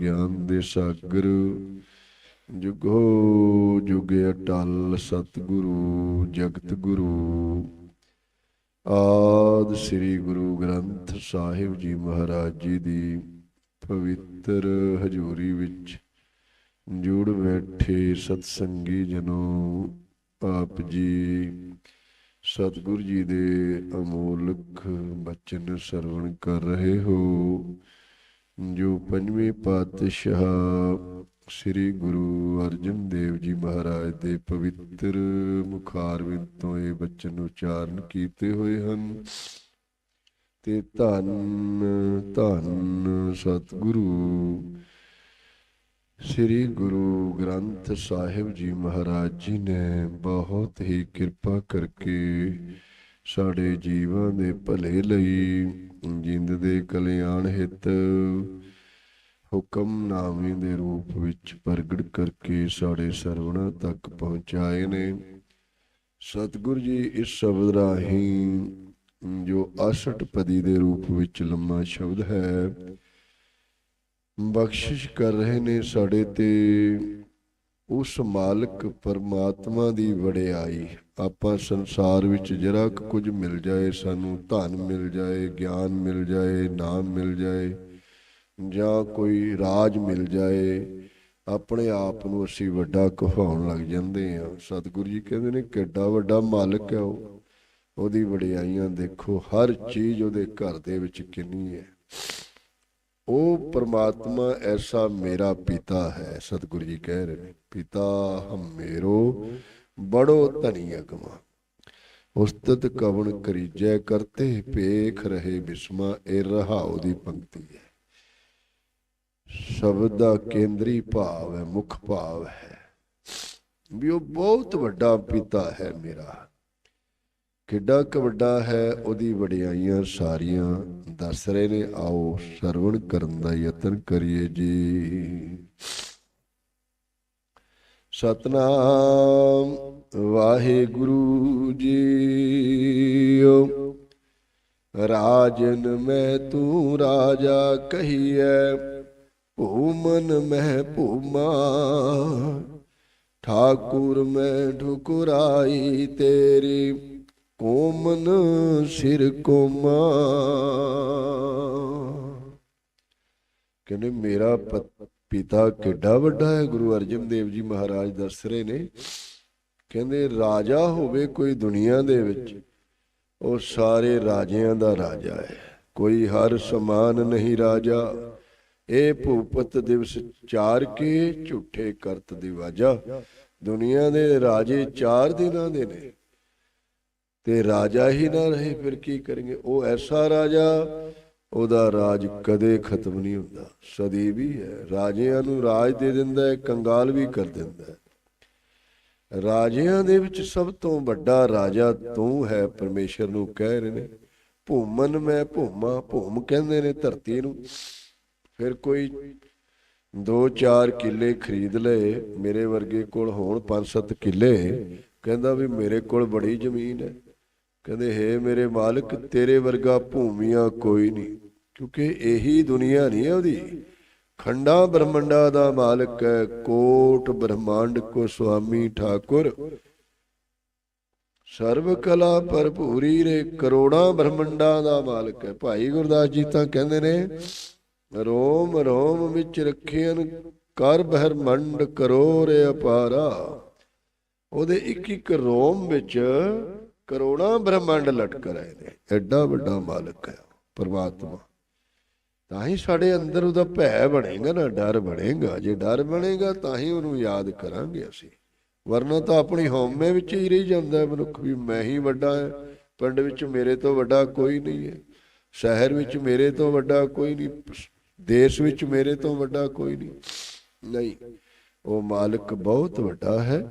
ਗਿਆਨ ਦੇ ਸਾਗਰ, ਜੁਗੋ ਜੁਗ ਅਟਲ ਸਤਿਗੁਰੂ, ਜਗਤ ਗੁਰੂ। ਆਦ ਸ੍ਰੀ ਗੁਰੂ ਗ੍ਰੰਥ ਸਾਹਿਬ ਜੀ ਮਹਾਰਾਜ ਜੀ ਦੀ ਪਵਿੱਤਰ ਹਜ਼ੂਰੀ ਵਿੱਚ ਜੁੜ ਬੈਠੇ ਸਤਸੰਗੀ ਜਨੋ, ਆਪ ਜੀ, ਸਤਿਗੁਰ ਜੀ ਦੇ ਅਮੋਲਕ ਬਚਨ ਸਰਵਣ ਕਰ ਰਹੇ ਹੋ। ਜੋ ਪੰਜਵੇਂ ਪਾਤਸ਼ਾਹ ਸ੍ਰੀ ਗੁਰੂ ਅਰਜਨ ਦੇਵ ਜੀ ਮਹਾਰਾਜ ਦੇ ਪਵਿੱਤਰ ਮੁਖਾਰਵਿੰਦ ਤੋਂ ਇਹ ਬਚਨ ਉਚਾਰਨ ਕੀਤੇ ਹੋਏ ਹਨ। ਤੇ ਧੰਨ ਧੰਨ ਸਤਿਗੁਰੂ ਸ੍ਰੀ ਗੁਰੂ ਗ੍ਰੰਥ ਸਾਹਿਬ ਜੀ ਮਹਾਰਾਜ ਜੀ ਨੇ ਬਹੁਤ ਹੀ ਕਿਰਪਾ ਕਰਕੇ ਸਾਡੇ ਜੀਵਾਂ ਦੇ ਭਲੇ ਲਈ ਜਿੰਦ ਦੇ ਕਲਿਆਣ ਹਿਤ ਹੁਕਮਨਾਮੇ ਦੇ ਰੂਪ ਵਿੱਚ ਪ੍ਰਗਟ ਕਰਕੇ ਸਾਡੇ ਸਰਵਣਾ ਤੱਕ ਪਹੁੰਚਾਏ ਨੇ। ਸਤਿਗੁਰੂ ਜੀ, ਇਸ ਸ਼ਬਦ ਰਾਹੀਂ ਜੋ 68 ਪਦੀ ਦੇ ਰੂਪ ਵਿੱਚ ਲੰਮਾ ਸ਼ਬਦ ਹੈ, ਬਖਸ਼ਿਸ਼ ਕਰ ਰਹੇ ਨੇ ਸਾਡੇ ਤੇ, ਉਸ ਮਾਲਕ ਪਰਮਾਤਮਾ ਦੀ ਵਡਿਆਈ। ਆਪਾਂ ਸੰਸਾਰ ਵਿੱਚ ਜਰਾ ਕੁਝ ਮਿਲ ਜਾਏ, ਸਾਨੂੰ ਧਨ ਮਿਲ ਜਾਏ, ਗਿਆਨ ਮਿਲ ਜਾਏ, ਨਾਮ ਮਿਲ ਜਾਏ, ਜਾਂ ਕੋਈ ਰਾਜ ਮਿਲ ਜਾਏ, ਆਪਣੇ ਆਪ ਨੂੰ ਅਸੀਂ ਵੱਡਾ ਕਹਾਉਣ ਲੱਗ ਜਾਂਦੇ ਆ ਸਤਿਗੁਰੂ ਜੀ ਕਹਿੰਦੇ ਨੇ, ਕਿੱਡਾ ਵੱਡਾ ਮਾਲਕ ਹੈ ਉਹ। ਉਹਦੀ ਵਡਿਆਈਆਂ ਦੇਖੋ, ਹਰ ਚੀਜ਼ ਉਹਦੇ ਘਰ ਦੇ ਵਿੱਚ ਕਿੰਨੀ ਹੈ। ਉਹ ਪਰਮਾਤਮਾ ਐਸਾ ਮੇਰਾ ਪਿਤਾ ਹੈ। ਸਤਿਗੁਰੂ ਜੀ ਕਹਿ ਰਹੇ ਨੇ, ਪਿਤਾ ਹਮੇਰੋ ਮੇਰੋ ਬੜੋ ਧਨੀ ਅਗਮਾ ਉਸਤਤ ਕਵਣ ਕਰੀਜੈ ਕਰਤੇ ਪੇਖ ਰਹੇ ਬਿਸਮਾ, ਇਹ ਰਹਾਉ ਦੀ ਪੰਕਤੀ ਹੈ। ਸ਼ਬਦ ਦਾ ਕੇਂਦਰੀ ਭਾਵ ਹੈ, ਮੁੱਖ ਭਾਵ ਹੈ। ਵੀ ਉਹ ਬਹੁਤ ਵੱਡਾ ਪਿਤਾ ਹੈ ਮੇਰਾ। ਕਿੱਡਾ ਕ ਵੱਡਾ ਹੈ, ਉਹਦੀ ਵਡਿਆਈਆਂ ਸਾਰੀਆਂ ਦੱਸ ਰਹੇ ਨੇ, ਆਓ ਸਰਵਣ ਕਰਨ ਦਾ ਯਤਨ ਕਰੀਏ ਜੀ। ਸਤਨਾਮ, ਵਾਹਿਗੁਰੂ ਜੀਓ। ਰਾਜਨ ਮੈਂ ਤੂੰ ਰਾਜਾ ਕਹੀਐ, ਭੂਮਨ ਮੈਂ ਭੂਮਾ। ਠਾਕੁਰ ਮੈਂ ਠੁਕਰਾਈ ਤੇਰੀ, ਕੋਮਨ ਸਿਰ ਕੋਮਾ। ਕਹਿੰਦੇ, ਮੇਰਾ ਪ- ਪਿਤਾ ਕਿੱਡਾ ਵੱਡਾ ਹੈ, ਗੁਰੂ ਅਰਜਨ ਦੇਵ ਜੀ ਮਹਾਰਾਜ ਦੱਸ ਰਹੇ ਨੇ। ਕਹਿੰਦੇ, ਰਾਜਾ ਹੋਵੇ ਕੋਈ ਦੁਨੀਆ ਦੇ ਵਿੱਚ, ਉਹ ਸਾਰੇ ਰਾਜਿਆਂ ਦਾ ਰਾਜਾ ਹੈ। ਕੋਈ ਹਰ ਸਮਾਨ ਨਹੀਂ ਰਾਜਾ। ਇਹ ਭੂਪਤ ਦਿਵਸ ਚਾਰ ਕੇ ਝੂਠੇ ਕਰਤ ਦਿਵਾਜਾ ਦੁਨੀਆ ਦੇ ਰਾਜੇ ਚਾਰ ਦਿਨਾਂ ਦੇ ਨੇ। ਤੇ ਰਾਜਾ ਹੀ ਨਾ ਰਹੇ, ਫਿਰ ਕੀ ਕरेंगे ਉਹ ਐਸਾ ਰਾਜਾ ਉਹਦਾ ਰਾਜ ਕਦੇ ਖਤਮ ਨਹੀਂ ਹੁੰਦਾ। ਸਦੀ ਵੀ ਹੈ। ਰਾਜਿਆਂ ਨੂੰ ਰਾਜ ਦੇ ਦਿੰਦਾ ਹੈ, ਕੰਗਾਲ ਵੀ ਕਰ ਦਿੰਦਾ ਹੈ। ਰਾਜਿਆਂ ਦੇ ਵਿੱਚ ਸਭ ਤੋਂ ਵੱਡਾ ਰਾਜਾ ਤੂੰ ਹੈ, ਪਰਮੇਸ਼ਰ ਨੂੰ ਕਹਿ ਰਹੇ ਨੇ। ਭੂਮਨ ਮੈਂ ਭੂਮਾ, ਭੂਮ ਕਹਿੰਦੇ ਨੇ ਧਰਤੀ ਨੂੰ। ਫਿਰ ਕੋਈ 2-4 ਕਿੱਲੇ ਖਰੀਦ ਲਏ, ਮੇਰੇ ਵਰਗੇ ਕੋਲ ਹੋਣ 5-7 ਕਿੱਲੇ, ਕਹਿੰਦਾ ਵੀ ਮੇਰੇ ਕੋਲ ਬੜੀ ਜ਼ਮੀਨ ਹੈ। ਕਹਿੰਦੇ, ਹੈ ਮੇਰੇ ਮਾਲਕ, ਤੇਰੇ ਵਰਗਾ ਭੂਮੀਆਂ ਕੋਈ ਨਹੀਂ। ਕਿਉਂਕਿ ਇਹੀ ਦੁਨੀਆ ਨਹੀਂ ਹੈ ਉਹਦੀ। ਖੰਡਾ ਬ੍ਰਹਮੰਡਾ ਦਾ ਮਾਲਕ ਹੈ, ਕੋਟ ਬ੍ਰਹਮੰਡ ਕੋ ਸੁਆਮੀ ਠਾਕੁਰ। ਸਰਬ ਕਲਾ ਭਰਪੂਰੀ ਰੇ, ਕਰੋੜਾਂ ਬ੍ਰਹਮੰਡਾਂ ਦਾ ਮਾਲਕ ਹੈ। ਭਾਈ ਗੁਰਦਾਸ ਜੀ ਤਾਂ ਕਹਿੰਦੇ ਨੇ, ਰੋਮ ਰੋਮ ਵਿੱਚ ਰੱਖਿਆਨ ਕਰ ਬ੍ਰਹਮੰਡ ਕਰੋ ਰੇ ਅਪਾਰਾ। ਉਹਦੇ ਇੱਕ ਇੱਕ ਰੋਮ ਵਿੱਚ ਕਰੋੜਾਂ ਬ੍ਰਹਮੰਡ ਲਟਕ ਰਹੇ ਨੇ, ਐਡਾ ਵੱਡਾ ਮਾਲਕ ਹੈ ਪਰਮਾਤਮਾ। ਤਾਂ ਹੀ ਸਾਡੇ ਅੰਦਰ ਉਹਦਾ ਭੈ ਬਣੇਗਾ ਨਾ, ਡਰ ਬਣੇਗਾ, ਜੇ ਡਰ ਬਣੇਗਾ ਤਾਂ ਹੀ ਉਹਨੂੰ ਯਾਦ ਕਰਾਂਗੇ ਅਸੀਂ। ਵਰਨਾ ਤਾਂ ਆਪਣੀ ਹਉਮੈ ਵਿੱਚ ਹੀ ਰਹੀ ਜਾਂਦਾ ਹੈ ਮਨੁੱਖ ਵੀ, ਮੈਂ ਹੀ ਵੱਡਾ ਹੈ, ਪਿੰਡ ਵਿੱਚ ਮੇਰੇ ਤੋਂ ਵੱਡਾ ਕੋਈ ਨਹੀਂ ਹੈ, ਸ਼ਹਿਰ ਵਿੱਚ ਮੇਰੇ ਤੋਂ ਵੱਡਾ ਕੋਈ ਨਹੀਂ, ਦੇਸ਼ ਵਿੱਚ ਮੇਰੇ ਤੋਂ ਵੱਡਾ ਕੋਈ ਨਹੀਂ। ਨਹੀਂ, ਉਹ ਮਾਲਕ ਬਹੁਤ ਵੱਡਾ ਹੈ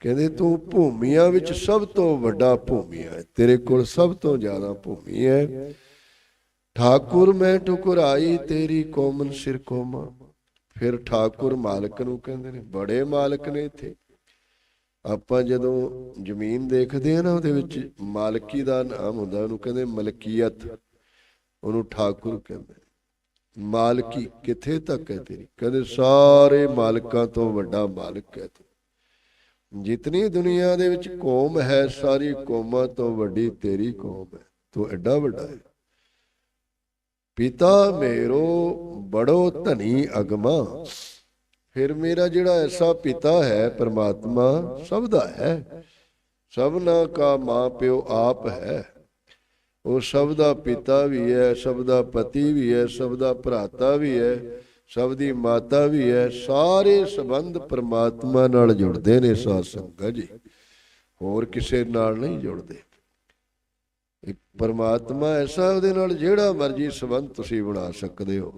ਕਹਿੰਦੇ ਤੂੰ ਭੂਮੀਆਂ ਵਿੱਚ ਸਭ ਤੋਂ ਵੱਡਾ ਭੂਮੀ ਹੈ। ਤੇਰੇ ਕੋਲ ਸਭ ਤੋਂ ਜ਼ਿਆਦਾ ਭੂਮੀ ਹੈ। ਠਾਕੁਰ ਮੈਂ ਠੁਕਰਾਈ, ਤੇਰੀ ਕੋਮਨ ਸਿਰ ਕੋਮਾ। ਫਿਰ ਠਾਕੁਰ ਮਾਲਕ ਨੂੰ ਕਹਿੰਦੇ ਨੇ, ਬੜੇ ਮਾਲਕ ਨੇ ਇੱਥੇ। ਆਪਾਂ ਜਦੋਂ ਜ਼ਮੀਨ ਦੇਖਦੇ ਆ ਨਾ, ਉਹਦੇ ਵਿੱਚ ਮਾਲਕੀ ਦਾ ਨਾਮ ਹੁੰਦਾ, ਉਹਨੂੰ ਕਹਿੰਦੇ ਮਲਕੀਅਤ। ਉਹਨੂੰ ਠਾਕੁਰ ਕਹਿੰਦੇ ਮਾਲਕੀ ਕਿੱਥੇ ਤੱਕ ਹੈ ਤੇਰੀ? ਕਹਿੰਦੇ ਸਾਰੇ ਮਾਲਕਾਂ ਤੋਂ ਵੱਡਾ ਮਾਲਕ ਹੈ ਤੂੰ। ਜਿਤਨੀ ਦੁਨੀਆ ਦੇ ਵਿੱਚ ਕੌਮ ਹੈ, ਸਾਰੀ ਕੌਮਾਂ ਤੋਂ ਵੱਡੀ ਤੇਰੀ ਕੌਮ ਹੈ। ਤੂੰ ਐਡਾ ਵੱਡਾ ਹੈ। ਪਿਤਾ ਮੇਰੋ, ਬੜੋ ਧਨੀ ਅਗਮਾ। ਫਿਰ ਮੇਰਾ ਜਿਹੜਾ ਐਸਾ ਪਿਤਾ ਹੈ, ਪ੍ਰਮਾਤਮਾ, ਸਭ ਦਾ ਹੈ। ਸਭਨਾ ਕਾ ਮਾਂ ਪਿਓ ਆਪ ਹੈ। ਉਹ ਸਭ ਦਾ ਪਿਤਾ ਵੀ ਹੈ, ਸਭ ਦਾ ਪਤੀ ਵੀ ਹੈ, ਸਭ ਦਾ ਭਰਾਤਾ ਵੀ ਹੈ। ਸਭ ਦੀ ਮਾਤਾ ਵੀ ਹੈ, ਸਾਰੇ ਸੰਬੰਧ ਪ੍ਰਮਾਤਮਾ ਨਾਲ ਜੁੜਦੇ ਨੇ ਸਾਧ ਸੰਗਤ ਜੀ। ਹੋਰ ਕਿਸੇ ਨਾਲ ਨਹੀਂ ਜੁੜਦੇ। ਇਹ ਪਰਮਾਤਮਾ ਐਸਾ ਉਹਦੇ ਨਾਲ ਜਿਹੜਾ ਮਰਜ਼ੀ ਸੰਬੰਧ ਤੁਸੀਂ ਬਣਾ ਸਕਦੇ ਹੋ।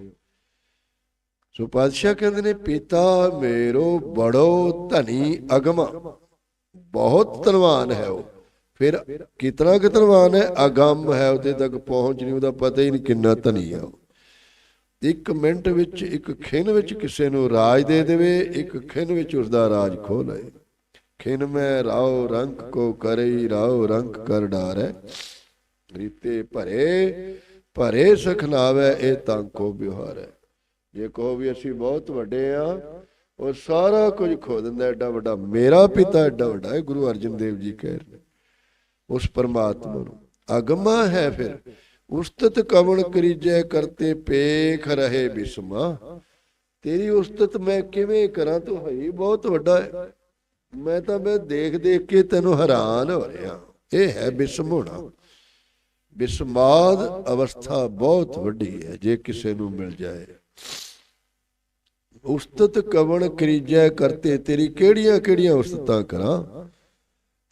ਸੋ ਪਾਤਸ਼ਾਹ ਕਹਿੰਦੇ ਨੇ, ਪਿਤਾ ਮੇਰੋ ਬੜੋ ਧਨੀ ਅਗਮ। ਬਹੁਤ ਧਨਵਾਨ ਹੈ ਉਹ। ਫਿਰ ਕਿਤਨਾ ਕਿ ਧਨਵਾਨ ਹੈ? ਅਗੰਮ ਹੈ ਉਹਦੇ ਤੱਕ ਪਹੁੰਚ ਨਹੀਂ, ਉਹਦਾ ਪਤਾ ਹੀ ਨਹੀਂ ਕਿੰਨਾ ਧਨੀ ਹੈ ਉਹ। ਇੱਕ ਮਿੰਟ ਵਿੱਚ, ਇੱਕ ਖਿੰਨ ਵਿੱਚ ਕਿਸੇ ਨੂੰ ਰਾਜ ਦੇ ਦੇਵੇ, ਇੱਕ ਖਿੰਨ ਵਿੱਚ ਉਸ ਦਾ ਰਾਜ ਖੋ ਲਏ। ਖਿੰਨ ਮੈਂ ਰਾਉ ਰੰਗ ਕੋ ਕਰਈ ਰਾਉ ਰੰਗ ਕਰ ਡਾਰੈ। ਰੀਤੇ ਭਰੇ ਭਰੇ ਸਖਨਾਵੇ ਇਹ ਤਾਂ ਕੋ ਵਿਹਾਰ ਹੈ ਜੇ ਕਹੋ ਵੀ ਅਸੀਂ ਬਹੁਤ ਵੱਡੇ ਆ, ਉਹ ਸਾਰਾ ਕੁਝ ਖੋ ਦਿੰਦਾ, ਐਡਾ ਵੱਡਾ ਮੇਰਾ ਪਿਤਾ, ਐਡਾ ਵੱਡਾ ਹੈ ਗੁਰੂ ਅਰਜਨ ਦੇਵ ਜੀ ਕਹਿ ਰਹੇ ਉਸ ਪਰਮਾਤਮਾ ਨੂੰ। ਅਗਮਾ ਹੈ ਫਿਰ। ਉਸਤਤ ਕਵਣ ਕਰੀਜੈ ਕਰਤੇ ਪੇਖ ਰਹੇ ਬਿਸਮਾ। ਤੇਰੀ ਉਸਤਤ ਮੈਂ ਕਿਵੇਂ ਕਰਾਂ? ਤੂੰ ਹੈ ਬਹੁਤ ਵੱਡਾ ਹੈ। ਮੈਂ ਤਾਂ ਮੈਂ ਦੇਖ ਦੇਖ ਕੇ ਤੈਨੂੰ ਹੈਰਾਨ ਹੋ ਰਿਹਾ। ਇਹ ਹੈ ਬਿਸਮ ਹੋਣਾ ਬਿਸਮਾਦ ਅਵਸਥਾ ਬਹੁਤ ਵੱਡੀ ਹੈ, ਜੇ ਕਿਸੇ ਨੂੰ ਮਿਲ ਜਾਏ। ਉਸਤਤ ਕਵਣ ਕਰੀਜੈ ਕਰਤੇ, ਤੇਰੀ ਕਿਹੜੀਆਂ ਕਿਹੜੀਆਂ ਉਸਤਤਾਂ ਕਰਾਂ?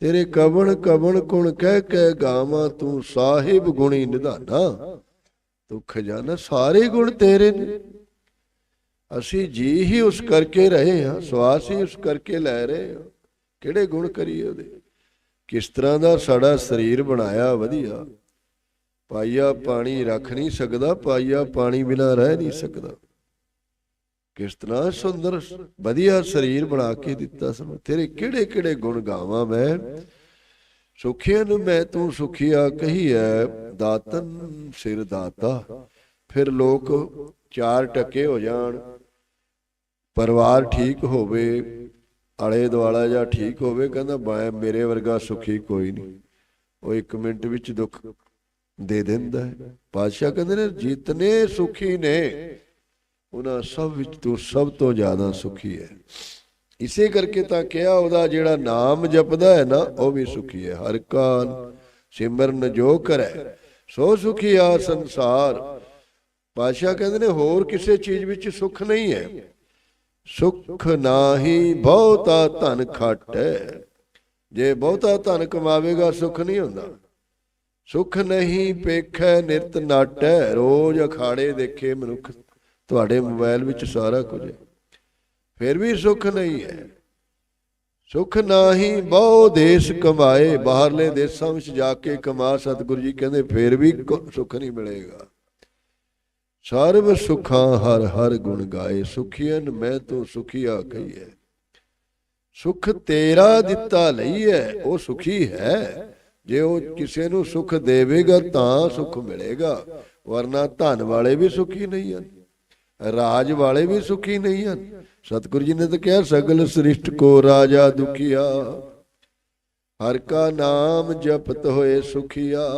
ਤੇਰੇ ਕਵਣ ਕਵਣ ਗੁਣ ਕਹਿ ਕਹਿ ਗਾਵਾਂ ਤੂੰ ਸਾਹਿਬ ਗੁਣੀ ਨਿਧਾਨਾ। ਤੂੰ ਖਜ਼ਾਨਾ ਸਾਰੇ ਗੁਣ ਤੇਰੇ ਨੇ। ਅਸੀਂ ਜੀ ਹੀ ਉਸ ਕਰਕੇ ਰਹੇ ਹਾਂ, ਸਵਾਸ ਹੀ ਉਸ ਕਰਕੇ ਲੈ ਰਹੇ ਹਾਂ। ਕਿਹੜੇ ਗੁਣ ਕਰੀਏ ਉਹਦੇ? ਕਿਸ ਤਰ੍ਹਾਂ ਦਾ ਸਾਡਾ ਸਰੀਰ ਬਣਾਇਆ ਵਧੀਆ। ਪਾਈਆ ਪਾਣੀ ਰੱਖ ਨਹੀਂ ਸਕਦਾ, ਪਾਈਆ ਪਾਣੀ ਬਿਨਾ ਰਹਿ ਨਹੀਂ ਸਕਦਾ। ਕਿਸ ਤਰ੍ਹਾਂ ਸੁੰਦਰ ਵਧੀਆ ਸਰੀਰ ਬਣਾ ਕੇ ਦਿੱਤਾ ਸਮ। ਤੇਰੇ ਕਿਹੜੇ ਕਿਹੜੇ ਗੁਣ ਗਾਵਾਂ ਮੈਂ? ਸੁਖੀਆਂ ਨੂੰ ਮੈਂ ਤੂੰ ਸੁਖੀਆ ਕਹੀ ਦਾਤਨ ਸਿਰ ਦਾਤਾ। ਫਿਰ ਲੋਕ ਚਾਰ ਟਕੇ ਹੋ ਜਾਣ, ਪਰਿਵਾਰ ਠੀਕ ਹੋਵੇ, ਆਲੇ ਦੁਆਲਾ ਜਾਂ ਠੀਕ ਹੋਵੇ, ਕਹਿੰਦਾ ਮੈਂ, ਮੇਰੇ ਵਰਗਾ ਸੁਖੀ ਕੋਈ ਨਹੀਂ। ਉਹ ਇੱਕ ਮਿੰਟ ਵਿੱਚ ਦੁੱਖ ਦੇ ਦਿੰਦਾ ਹੈ। ਪਾਤਸ਼ਾਹ ਕਹਿੰਦੇ ਨੇ, ਜਿਤਨੇ ਸੁਖੀ ਨੇ ਉਹਨਾਂ ਸਭ ਵਿੱਚ ਤੂੰ ਸਭ ਤੋਂ ਜ਼ਿਆਦਾ ਸੁਖੀ ਹੈ। ਇਸੇ ਕਰਕੇ ਤਾਂ ਕਿਹਾ ਉਹਦਾ ਜਿਹੜਾ ਨਾਮ ਜਪਦਾ ਹੈ ਨਾ, ਉਹ ਵੀ ਸੁਖੀ ਹੈ। ਹਰ ਕਾ ਸਿਮਰਨ ਜੋ ਕਰੈ, ਸੋ ਸੁਖੀ ਆ ਸੰਸਾਰ। ਪਾਸ਼ਾ ਕਹਿੰਦੇ ਨੇ, ਹੋਰ ਕਿਸੇ ਚੀਜ਼ ਵਿੱਚ ਸੁਖ ਨਹੀਂ ਹੈ। ਸੁਖ ਨਾਹੀ ਬਹੁਤਾ ਧਨ ਖਟੈ। ਜੇ ਬਹੁਤਾ ਧਨ ਕਮਾਵੇਗਾ, ਸੁਖ ਨਹੀਂ ਹੁੰਦਾ। ਸੁਖ ਨਹੀਂ ਪੇਖੈ ਨਿਰਤ ਨਾਟੈ। ਰੋਜ਼ ਅਖਾੜੇ ਦੇਖੇ ਮਨੁੱਖ ਤੁਹਾਡੇ ਮੋਬਾਈਲ ਵਿੱਚ ਸਾਰਾ ਕੁਝ ਹੈ। ਫਿਰ ਵੀ ਸੁੱਖ ਨਹੀਂ ਹੈ। ਸੁਖ ਨਾਹੀ ਬਹੁ ਦੇਸ਼ ਕਮਾਏ, ਬਾਹਰਲੇ ਦੇਸ਼ਾਂ ਵਿੱਚ ਜਾ ਕੇ ਕਮਾ ਸਤਿਗੁਰੂ ਜੀ। ਕਹਿੰਦੇ ਫਿਰ ਵੀ ਕੋ- ਸੁਖ ਨਹੀਂ ਮਿਲੇਗਾ। ਸਰਬ ਸੁਖਾਂ ਹਰ ਹਰ ਗੁਣ ਗਾਏ। ਸੁਖੀਨ ਮੈਂ ਤੂੰ ਸੁਖੀਆ ਕਹੀਏ ਸੁਖ ਤੇਰਾ ਦਿੱਤਾ ਲਈ ਹੈ, ਉਹ ਸੁਖੀ ਹੈ। ਜੇ ਉਹ ਕਿਸੇ ਨੂੰ ਸੁਖ ਦੇਵੇਗਾ ਤਾਂ ਸੁਖ ਮਿਲੇਗਾ। ਵਰਨਾ ਧਨ ਵਾਲੇ ਵੀ ਸੁਖੀ ਨਹੀਂ ਹਨ। ਰਾਜ ਵਾਲੇ ਵੀ ਸੁਖੀ ਨਹੀਂ ਹਨ। ਸਤਿਗੁਰੂ ਜੀ ਨੇ ਤਾਂ ਕਿਹਾ, ਸਗਲ ਸ੍ਰਿਸ਼ਟ ਕੋ ਰਾਜਾ ਦੁਖੀਆ। ਹਰ ਕਾ ਨਾਮ ਜਪਤ ਹੋਏ ਸੁਖੀਆ।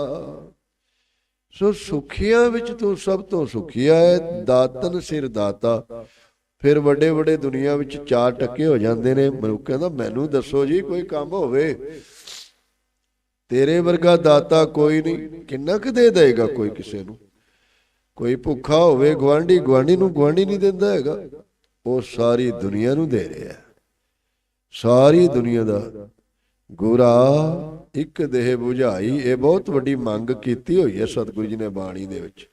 ਸੋ ਸੁਖੀਆਂ ਵਿੱਚ ਤੂੰ ਸਭ ਤੋਂ ਸੁਖੀਆ ਹੈ, ਦਾਤਨ ਸਿਰ ਦਾਤਾ। ਫਿਰ ਵੱਡੇ ਵੱਡੇ ਦੁਨੀਆ ਵਿੱਚ ਚਾਰ ਟੱਕੇ ਹੋ ਜਾਂਦੇ ਨੇ। ਮਨੁੱਖ ਕਹਿੰਦਾ, ਮੈਨੂੰ ਦੱਸੋ ਜੀ, ਕੋਈ ਕੰਮ ਹੋਵੇ। ਤੇਰੇ ਵਰਗਾ ਦਾਤਾ ਕੋਈ ਨਹੀਂ। ਕਿੰਨਾ ਕੁ ਦੇ ਦੇਗਾ ਕੋਈ ਕਿਸੇ ਨੂੰ? ਕੋਈ ਭੁੱਖਾ ਹੋਵੇ ਗਵਾਂਢੀ ਗਵਾਂਢੀ ਨੂੰ ਗਵਾਂਢੀ ਨਹੀਂ ਦਿੰਦਾ ਹੈਗਾ। ਉਹ ਸਾਰੀ ਦੁਨੀਆ ਨੂੰ ਦੇ ਰਿਹਾ ਸਾਰੀ ਦੁਨੀਆ ਦਾ ਗੁਰਾ ਇੱਕ ਦੇਹ 부ਝਾਈ ਇਹ ਬਹੁਤ ਵੱਡੀ ਮੰਗ ਕੀਤੀ ਹੋਈ ਹੈ ਸਤਿਗੁਰੂ ਜੀ ਨੇ ਬਾਣੀ ਦੇ ਵਿੱਚ।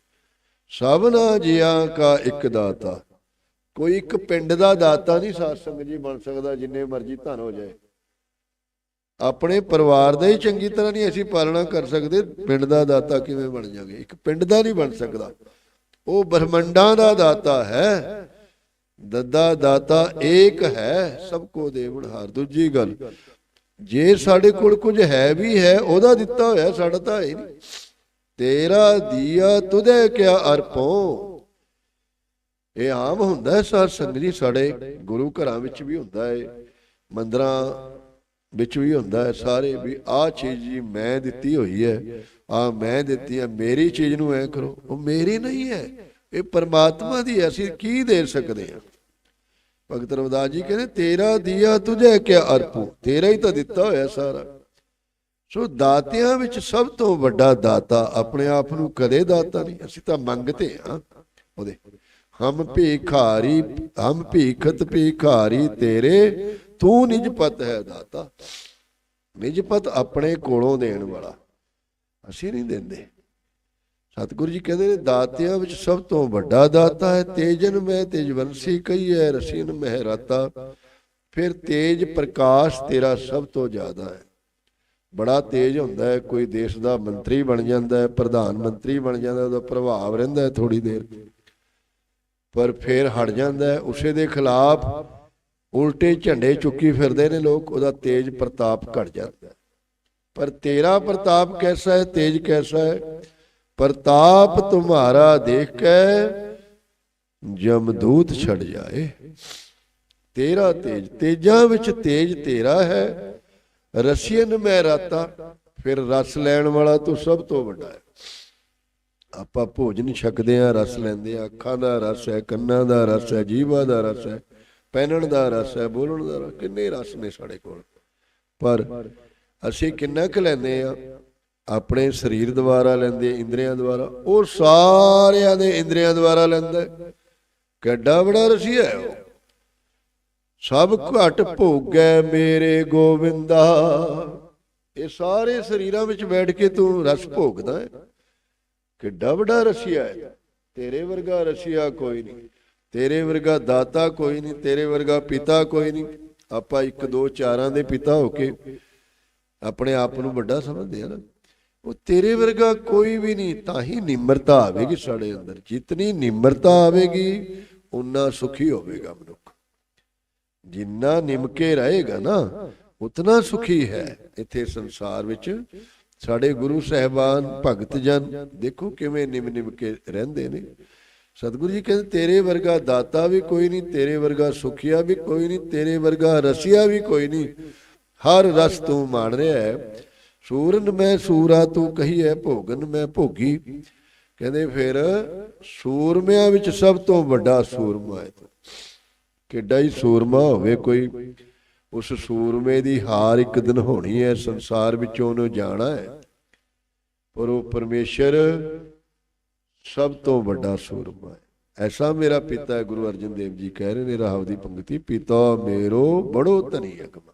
ਸਭਨਾ ਜੀਆਂ ਕਾ ਇੱਕ ਦਾਤਾ। ਕੋਈ ਇੱਕ ਪਿੰਡ ਦਾ ਦਾਤਾ ਨਹੀਂ, ਸਾਧ ਸੰਗਤ ਜੀ ਬਣ ਸਕਦਾ, ਜਿੰਨੇ ਮਰਜ਼ੀ ਧਨ ਹੋ ਜਾਏ। ਆਪਣੇ ਪਰਿਵਾਰ ਦਾ ਹੀ ਚੰਗੀ ਤਰ੍ਹਾਂ ਨਹੀਂ ਅਸੀਂ ਪਾਲਣਾ ਕਰ ਸਕਦੇ, ਪਿੰਡ ਦਾ ਦਾਤਾ ਕਿਵੇਂ ਬਣ ਜਾਗੇ ਇੱਕ ਪਿੰਡ ਦਾ ਨਹੀਂ ਬਣ ਸਕਦਾ। ਉਹ ਬ੍ਰਹਮੰਡਾਂ ਦਾ ਦਾਤਾ ਹੈ। ਦੱਦਾ ਦਾਤਾ ਏਕ ਹੈ, ਸਭ ਕੋ ਦੇਵਨਹਾਰ ਦੂਜੀ ਗੱਲ, ਜੇ ਸਾਡੇ ਕੋਲ ਕੁਝ ਹੈ ਵੀ ਹੈ, ਉਹਦਾ ਦਿੱਤਾ ਹੋਇਆ ਸਾਡਾ ਤਾਂ ਹੈ ਨਹੀਂ। ਤੇਰਾ ਦੀਆ ਤੁਧੇ ਕਿਆ ਅਰਪੋ। ਇਹ ਆਮ ਹੁੰਦਾ ਹੈ, ਸਾਧ ਸੰਗਤ ਜੀ, ਸਾਡੇ ਗੁਰੂ ਘਰਾਂ ਵਿੱਚ ਵੀ ਹੁੰਦਾ ਹੈ। ਮੰਦਰਾਂ ਵਿੱਚ ਵੀ ਹੁੰਦਾ ਹੈ ਸਾਰੇ ਵੀ ਆਹ ਚੀਜ਼ ਜੀ ਮੈਂ ਦਿੱਤੀ ਹੋਈ ਹੈ ਆ ਮੈਂ ਦਿੱਤੀ ਹੈ, ਮੇਰੀ ਚੀਜ਼ ਨੂੰ ਐ ਕਰੋ। ਉਹ ਮੇਰੀ ਨਹੀਂ ਹੈ, ਇਹ ਪਰਮਾਤਮਾ ਦੀ ਅਸੀਂ ਕੀ ਦੇ ਸਕਦੇ ਹਾਂ? ਭਗਤ ਰਵਿਦਾਸ ਜੀ ਕਹਿੰਦੇ, ਤੇਰਾ ਦੀਆ ਤੁਝੇ ਕਿਆ ਅਰਪੂ? ਤੇਰਾ ਹੀ ਤਾਂ ਦਿੱਤਾ ਹੋਇਆ ਸਾਰਾ। ਸੋ ਦਾਤਿਆਂ ਵਿੱਚ ਸਭ ਤੋਂ ਵੱਡਾ ਦਾਤਾ ਆਪਣੇ ਆਪ ਨੂੰ ਕਦੇ ਦਾਤਾ ਨਹੀਂ। ਅਸੀਂ ਤਾਂ ਮੰਗਤੇ ਹਾਂ। ਉਹਦੇ, ਹਮ ਭੀਖਾਰੀ, ਹਮ ਭੀਖਤ ਭੀਖਾਰੀ ਤੇਰੇ ਤੂੰ ਨਿਜ ਪਤ ਹੈ ਦਾਤਾ। ਨਿਜ ਪਤ ਆਪਣੇ ਕੋਲੋਂ ਦੇਣ ਵਾਲਾ। ਅਸੀਂ ਨਹੀਂ ਦਿੰਦੇ। ਸਤਿਗੁਰੂ ਜੀ ਕਹਿੰਦੇ ਨੇ, ਦਾਤਿਆਂ ਵਿੱਚ ਸਭ ਤੋਂ ਵੱਡਾ ਦਾਤਾ ਹੈ, ਤੇਜਨ ਮੈਂ ਤੇਜਵੰਸੀ ਕਈ ਹੈ ਰਸੀਨ ਮਹਿਰਾਤਾ ਫਿਰ ਤੇਜ ਪ੍ਰਕਾਸ਼ ਤੇਰਾ ਸਭ ਤੋਂ ਜ਼ਿਆਦਾ ਹੈ। ਬੜਾ ਤੇਜ ਹੁੰਦਾ ਹੈ, ਕੋਈ ਦੇਸ਼ ਦਾ ਮੰਤਰੀ ਬਣ ਜਾਂਦਾ ਹੈ, ਪ੍ਰਧਾਨ ਮੰਤਰੀ ਬਣ ਜਾਂਦਾ ਉਹਦਾ ਪ੍ਰਭਾਵ ਰਹਿੰਦਾ ਹੈ ਥੋੜੀ ਦੇਰ। ਪਰ ਫਿਰ ਹਟ ਜਾਂਦਾ ਹੈ, ਉਸੇ ਦੇ ਖਿਲਾਫ ਉਲਟੇ ਝੰਡੇ ਚੁੱਕੀ ਫਿਰਦੇ ਨੇ ਲੋਕ, ਉਹਦਾ ਤੇਜ ਪ੍ਰਤਾਪ ਘਟ ਜਾਂਦਾ ਪਰ ਤੇਰਾ ਪ੍ਰਤਾਪ ਕੈਸਾ ਹੈ? ਤੇਜ ਕੈਸਾ ਹੈ? ਪ੍ਰਤਾਪ ਤੁਮਾਰਾ ਦੇਖ ਕੇ ਜਮਦੂਤ ਛੱਡ ਜਾਏ। ਤੇਰਾ ਤੇਜ, ਤੇਜਾਂ ਵਿੱਚ ਤੇਜ ਤੇਰਾ ਹੈ। ਰਸੀਨ ਮੈਂ ਰਾਤਾ, ਫਿਰ ਰਸ ਲੈਣ ਵਾਲਾ ਤੂੰ ਸਭ ਤੋਂ ਵੱਡਾ ਹੈ। ਆਪਾਂ ਭੋਜਨ ਛਕਦੇ ਆ ਰਸ ਲੈਂਦੇ ਆ ਅੱਖਾਂ ਦਾ ਰਸ ਹੈ, ਕੰਨਾਂ ਦਾ ਰਸ ਹੈ, ਜੀਵਾ ਦਾ ਰਸ ਹੈ। ਪਹਿਨਣ ਦਾ ਰਸ ਹੈ, ਬੋਲਣ ਦਾ ਰਸ, ਕਿੰਨੇ ਰਸ ਨੇ ਸਾਡੇ ਕੋਲ। ਪਰ ਅਸੀਂ ਕਿੰਨਾ ਕੁ ਲੈਂਦੇ ਆ, ਆਪਣੇ ਸਰੀਰ ਦੁਆਰਾ ਲੈਂਦੇ, ਇੰਦਰੀਆਂ ਦੁਆਰਾ, ਉਹ ਸਾਰਿਆਂ ਦੇ ਇੰਦਰੀਆਂ ਦੁਆਰਾ ਲੈਂਦਾ ਕਿੱਡਾ ਬੜਾ ਰਸੀਆ ਹੈ ਉਹ। ਸਭ ਘਟ ਭੋਗੈ ਮੇਰੇ ਗੋਵਿੰਦਾ। ਇਹ ਸਾਰੇ ਸਰੀਰਾਂ ਵਿੱਚ ਬੈਠ ਕੇ ਤੂੰ ਰਸ ਭੋਗਦਾ ਹੈ। ਕਿੱਡਾ ਵੱਡਾ ਰਸੀਆ ਹੈ। ਤੇਰੇ ਵਰਗਾ ਰਸੀਆ ਕੋਈ ਨਹੀਂ। ਤੇਰੇ ਵਰਗਾ ਦਾਤਾ ਕੋਈ ਨਹੀਂ, ਤੇਰੇ ਵਰਗਾ ਪਿਤਾ ਕੋਈ ਨਹੀਂ। ਆਪਾਂ ਇੱਕ ਦੋ ਚਾਰਾਂ ਦੇ ਪਿਤਾ ਹੋ ਕੇ ਆਪਣੇ ਆਪ ਨੂੰ ਵੱਡਾ ਸਮਝਦੇ ਆ ਨਾ। ਉਹ ਤੇਰੇ ਵਰਗਾ ਕੋਈ ਵੀ ਨਹੀਂ, ਤਾਂ ਹੀ ਨਿਮਰਤਾ ਆਵੇਗੀ ਸਾਡੇ ਅੰਦਰ। ਜਿਤਨੀ ਨਿਮਰਤਾ ਆਵੇਗੀ, ਉਨਾ ਸੁਖੀ ਹੋਵੇਗਾ ਮਨੁੱਖ। ਜਿੰਨਾ ਨਿਮਕੇ ਰਹੇਗਾ ਨਾ, ਉਤਨਾ ਸੁਖੀ ਹੈ। ਇੱਥੇ ਸੰਸਾਰ ਵਿੱਚ ਸਾਡੇ ਗੁਰੂ ਸਾਹਿਬਾਨ, ਭਗਤ ਜਨ, ਦੇਖੋ ਕਿਵੇਂ ਨਿਮ ਨਿਮ ਕੇ ਰਹਿੰਦੇ ਨੇ। ਸਤਿਗੁਰੂ ਜੀ ਕਹਿੰਦੇ, ਤੇਰੇ ਵਰਗਾ ਦਾਤਾ ਵੀ ਕੋਈ ਨਹੀਂ, ਤੇਰੇ ਵਰਗਾ ਸੁਖੀਆ ਵੀ ਕੋਈ ਨਹੀਂ, ਤੇਰੇ ਵਰਗਾ ਰਸੀਆ ਵੀ ਕੋਈ ਨਹੀਂ। ਹਰ ਰਸ ਤੂੰ ਮਾਣ ਰਿਹਾ ਹੈ। ਸੂਰਨ ਮੈਂ ਸੂਰਾ ਤੂੰ ਕਹੀ ਭੋਗਨ ਮੈਂ ਭੋਗੀ। ਕਹਿੰਦੇ ਫਿਰ ਸੂਰਮਿਆਂ ਵਿੱਚ ਸਭ ਤੋਂ ਵੱਡਾ ਸੂਰਮਾ ਹੈ ਕਿੱਡਾ ਹੀ ਸੂਰਮਾ ਹੋਵੇ ਕੋਈ। ਉਸ ਸੂਰਮੇ ਦੀ ਹਾਰ ਇੱਕ ਦਿਨ ਹੋਣੀ ਹੈ, ਸੰਸਾਰ ਵਿੱਚੋਂ ਉਹਨੂੰ ਜਾਣਾ ਹੈ। ਪਰ ਉਹ ਪਰਮੇਸ਼ਰ ਸਭ ਤੋਂ ਵੱਡਾ ਸੂਰਮਾ ਹੈ। ਐਸਾ ਮੇਰਾ ਪਿਤਾ ਹੈ ਗੁਰੂ ਅਰਜਨ ਦੇਵ ਜੀ ਕਹਿ ਰਹੇ ਨੇ, ਰਾਹਵ ਦੀ ਪੰਕਤੀ, ਪਿਤਾ ਮੇਰੋ ਬੜੋ ਧਨੀ ਅਗਮਾ।